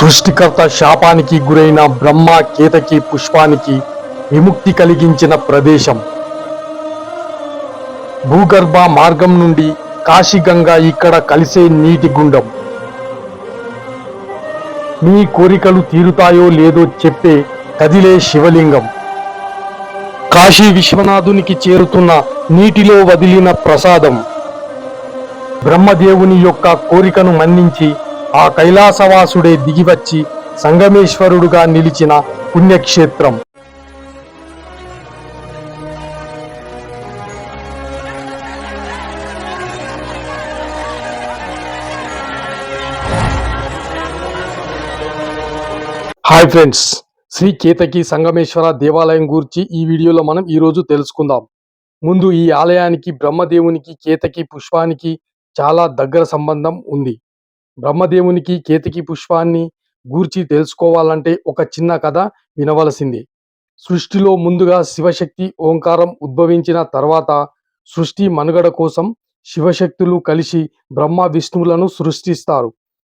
సృష్టికర్త శాపానికి గురైన బ్రహ్మ కేతకి పుష్పానికి విముక్తి కలిగించిన ప్రదేశం. భూగర్భ మార్గం నుండి కాశీగంగా ఇక్కడ కలిసే నీటి గుండం. మీ కోరికలు తీరుతాయో లేదో చెప్పే కదిలే శివలింగం. కాశీ విశ్వనాథునికి చేరుతున్న నీటిలో వదిలిన ప్రసాదం. బ్రహ్మదేవుని యొక్క కోరికను మన్నించి ఆ కైలాసవాసుడే దిగివచ్చి సంగమేశ్వరుడుగా నిలిచిన పుణ్యక్షేత్రం. హాయ్ ఫ్రెండ్స్ శ్రీ కేతకి సంగమేశ్వర దేవాలయం గురించి ఈ వీడియోలో మనం ఈరోజు తెలుసుకుందాం. ముందు ఈ ఆలయానికి బ్రహ్మదేవునికి కేతకి పుష్పానికి చాలా దగ్గర సంబంధం ఉంది. బ్రహ్మదేవునికి కేతికి పుష్పాన్ని గూర్చి తెలుసుకోవాలంటే ఒక చిన్న కథ వినవలసింది. సృష్టిలో ముందుగా శివశక్తి ఓంకారం ఉద్భవించిన తర్వాత సృష్టి మనుగడ కోసం శివశక్తులు కలిసి బ్రహ్మ విష్ణువులను సృష్టిస్తారు.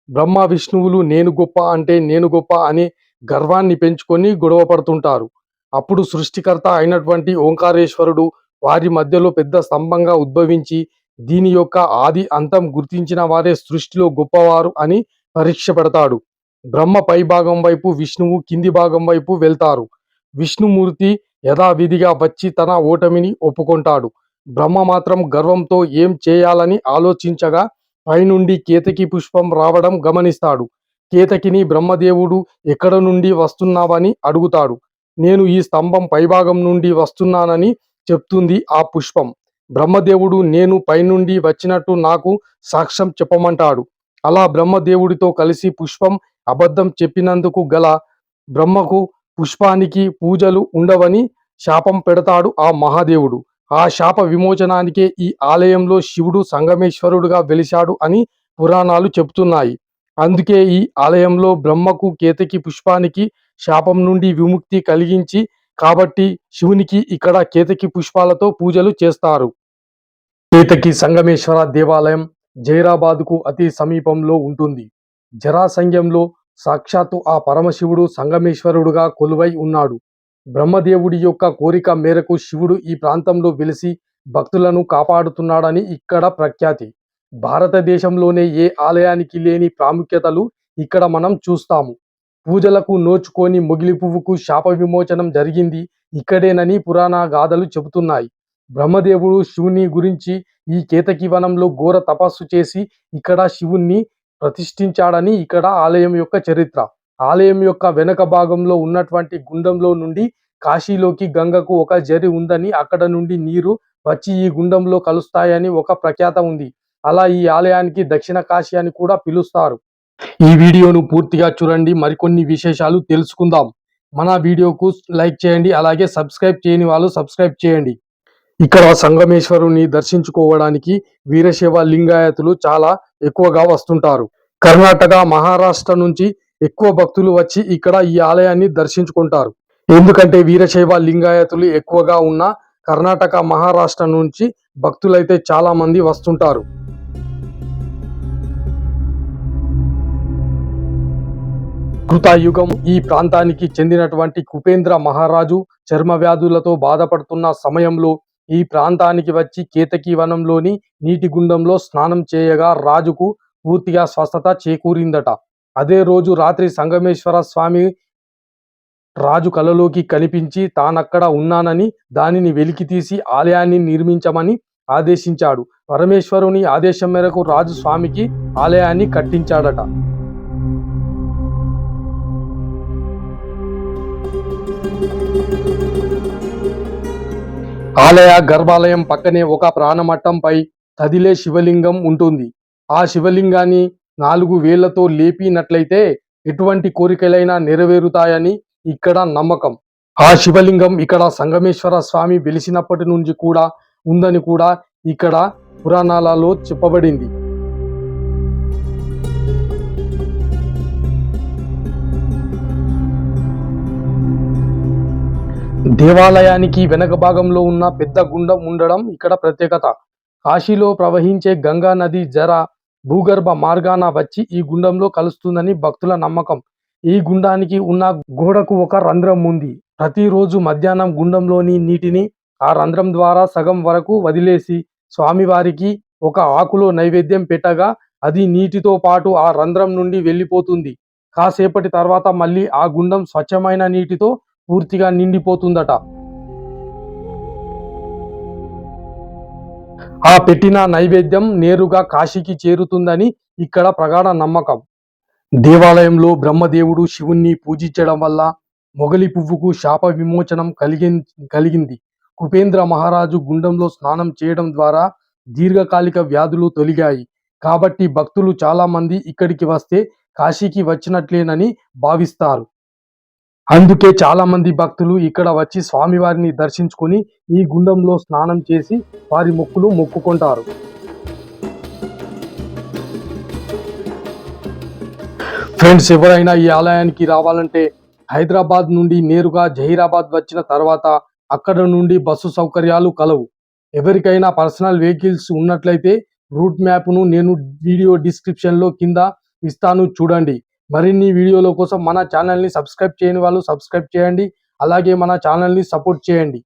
బ్రహ్మ విష్ణువులు నేను గొప్ప అంటే నేను గొప్ప అనే గర్వాన్ని పెంచుకొని గొడవ పడుతుంటారు. అప్పుడు సృష్టికర్త అయినటువంటి ఓంకారేశ్వరుడు వారి మధ్యలో పెద్ద స్తంభంగా ఉద్భవించి దీని యొక్క ఆది అంతం గుర్తించిన వారే సృష్టిలో గొప్పవారు అని పరీక్ష పెడతాడు. బ్రహ్మ పై భాగం వైపు విష్ణువు కింది భాగం వైపు వెళ్తారు. విష్ణుమూర్తి యథావిధిగా వచ్చి తన ఓటమిని ఒప్పుకుంటాడు. బ్రహ్మ మాత్రం గర్వంతో ఏం చేయాలని ఆలోచించగా పైనుండి కేతకి పుష్పం రావడం గమనిస్తాడు. కేతకిని బ్రహ్మదేవుడు ఎక్కడ నుండి వస్తున్నావని అడుగుతాడు. నేను ఈ స్తంభం పైభాగం నుండి వస్తున్నానని చెప్తుంది ఆ పుష్పం. బ్రహ్మదేవుడు నేను పైనుండి వచ్చినట్టు నాకు సాక్ష్యం చెప్పమంటాడు. అలా బ్రహ్మదేవుడితో కలిసి పుష్పం అబద్ధం చెప్పినందుకు గల బ్రహ్మకు పుష్పానికి పూజలు ఉండవని శాపం పెడతాడు ఆ మహాదేవుడు. ఆ శాప విమోచనానికే ఈ ఆలయంలో శివుడు సంగమేశ్వరుడుగా వెలిశాడు అని పురాణాలు చెబుతున్నాయి. అందుకే ఈ ఆలయంలో బ్రహ్మకు కేతకి పుష్పానికి శాపం నుండి విముక్తి కలిగించి కాబట్టి శివునికి ఇక్కడ కేతకి పుష్పాలతో పూజలు చేస్తారు. కేతకి సంగమేశ్వర దేవాలయం జైరాబాద్కు అతి సమీపంలో ఉంటుంది. జరాసంఖ్యంలో సాక్షాత్తు ఆ పరమశివుడు సంగమేశ్వరుడుగా కొలువై ఉన్నాడు. బ్రహ్మదేవుడి యొక్క కోరిక మేరకు శివుడు ఈ ప్రాంతంలో వెలిసి భక్తులను కాపాడుతున్నాడని ఇక్కడ ప్రఖ్యాతి. భారతదేశంలోనే ఏ ఆలయానికి లేని ప్రాముఖ్యతలు ఇక్కడ మనం చూస్తాము. పూజలకు నోచుకొని మొగిలి పువ్వుకు శాప విమోచనం జరిగింది. ఇక్కడేనని పురాణ గాథలు చెబుతున్నాయి. బ్రహ్మదేవుడు శివుని గురించి ఈ కేతకి వనంలో ఘోర తపస్సు చేసి ఇక్కడ శివుణ్ణి ప్రతిష్ఠించాడని ఇక్కడ ఆలయం యొక్క చరిత్ర. ఆలయం యొక్క వెనక భాగంలో ఉన్నటువంటి గుండంలో నుండి కాశీలోకి గంగకు ఒక జరి ఉందని అక్కడ నుండి నీరు వచ్చి ఈ గుండంలో కలుస్తాయని ఒక ప్రఖ్యాత ఉంది. అలా ఈ ఆలయానికి దక్షిణ కాశీ అని కూడా పిలుస్తారు. ఈ వీడియోను పూర్తిగా చూడండి. మరికొన్ని విశేషాలు తెలుసుకుందాం. మన వీడియోకు లైక్ చేయండి. అలాగే సబ్స్క్రైబ్ చేయని వాళ్ళు సబ్స్క్రైబ్ చేయండి. ఇక్కడ సంగమేశ్వరుని దర్శించుకోవడానికి వీరశైవ లింగాయతులు చాలా ఎక్కువగా వస్తుంటారు. కర్ణాటక మహారాష్ట్ర నుంచి ఎక్కువ భక్తులు వచ్చి ఇక్కడ ఈ ఆలయాన్ని దర్శించుకుంటారు. ఎందుకంటే వీరశైవ లింగాయతులు ఎక్కువగా ఉన్న కర్ణాటక మహారాష్ట్ర నుంచి భక్తులైతే చాలా మంది వస్తుంటారు. కృతయుగం ఈ ప్రాంతానికి చెందినటువంటి కుపేంద్ర మహారాజు చర్మ వ్యాధులతో బాధపడుతున్న సమయంలో ఈ ప్రాంతానికి వచ్చి కేతకి వనంలోని నీటి గుండంలో స్నానం చేయగా రాజుకు పూర్తిగా స్వస్థత చేకూరిందట. అదే రోజు రాత్రి సంగమేశ్వర స్వామి రాజు కలలోకి కనిపించి తానక్కడ ఉన్నానని దానిని వెలికితీసి ఆలయాన్ని నిర్మించమని ఆదేశించాడు. పరమేశ్వరుని ఆదేశం మేరకు రాజు స్వామికి ఆలయాన్ని కట్టించాడట. ఆలయ గర్భాలయం పక్కనే ఒక ప్రాణమట్టంపై కదిలే శివలింగం ఉంటుంది. ఆ శివలింగాన్ని నాలుగు వేళ్ళతో లేపినట్లయితే ఎటువంటి కోరికలైనా నెరవేరుతాయని ఇక్కడ నమ్మకం. ఆ శివలింగం ఇక్కడ సంగమేశ్వర స్వామి వెలిసినప్పటి నుంచి కూడా ఉందని కూడా ఇక్కడ పురాణాలలో చెప్పబడింది. దేవాలయానికి వెనక భాగంలో ఉన్న పెద్ద గుండం ఉండడం ఇక్కడ ప్రత్యేకత. కాశీలో ప్రవహించే గంగా నది జర భూగర్భ మార్గాన వచ్చి ఈ గుండంలో కలుస్తుందని భక్తుల నమ్మకం. ఈ గుండానికి ఉన్న గోడకు ఒక రంధ్రం ఉంది. ప్రతిరోజు మధ్యాహ్నం గుండంలోని నీటిని ఆ రంధ్రం ద్వారా సగం వరకు వదిలేసి స్వామివారికి ఒక ఆకులో నైవేద్యం పెట్టగా అది నీటితో పాటు ఆ రంధ్రం నుండి వెళ్ళిపోతుంది. కాసేపటి తర్వాత మళ్ళీ ఆ గుండం స్వచ్ఛమైన నీటితో పూర్తిగా నిండిపోతుందట. ఆ పెట్టిన నైవేద్యం నేరుగా కాశీకి చేరుతుందని ఇక్కడ ప్రగాఢ నమ్మకం. దేవాలయంలో బ్రహ్మదేవుడు శివుణ్ణి పూజించడం వల్ల మొగలి పువ్వుకు శాప విమోచనం కలిగి కలిగింది. కుపేంద్ర మహారాజు గుండంలో స్నానం చేయడం ద్వారా దీర్ఘకాలిక వ్యాధులు తొలిగాయి. కాబట్టి భక్తులు చాలామంది ఇక్కడికి వస్తే కాశీకి వచ్చినట్లేనని భావిస్తారు. అందుకే చాలా మంది భక్తులు ఇక్కడ వచ్చి స్వామివారిని దర్శించుకొని ఈ గుండంలో స్నానం చేసి వారి మొక్కులు మొక్కుకుంటారు. ఫ్రెండ్స్ ఎవరైనా ఈ ఆలయానికి రావాలంటే హైదరాబాద్ నుండి నేరుగా జహీరాబాద్ వచ్చిన తర్వాత అక్కడ నుండి బస్సు సౌకర్యాలు కలవు. ఎవరికైనా పర్సనల్ వెహికల్స్ ఉన్నట్లయితే రూట్ మ్యాప్ను నేను వీడియో డిస్క్రిప్షన్లో కింద ఇస్తాను చూడండి. మరిన్ని వీడియోల కోసం మన ఛానల్ని సబ్స్క్రైబ్ చేయని వాళ్ళు సబ్స్క్రైబ్ చేయండి. అలాగే మన ఛానల్ని సపోర్ట్ చేయండి.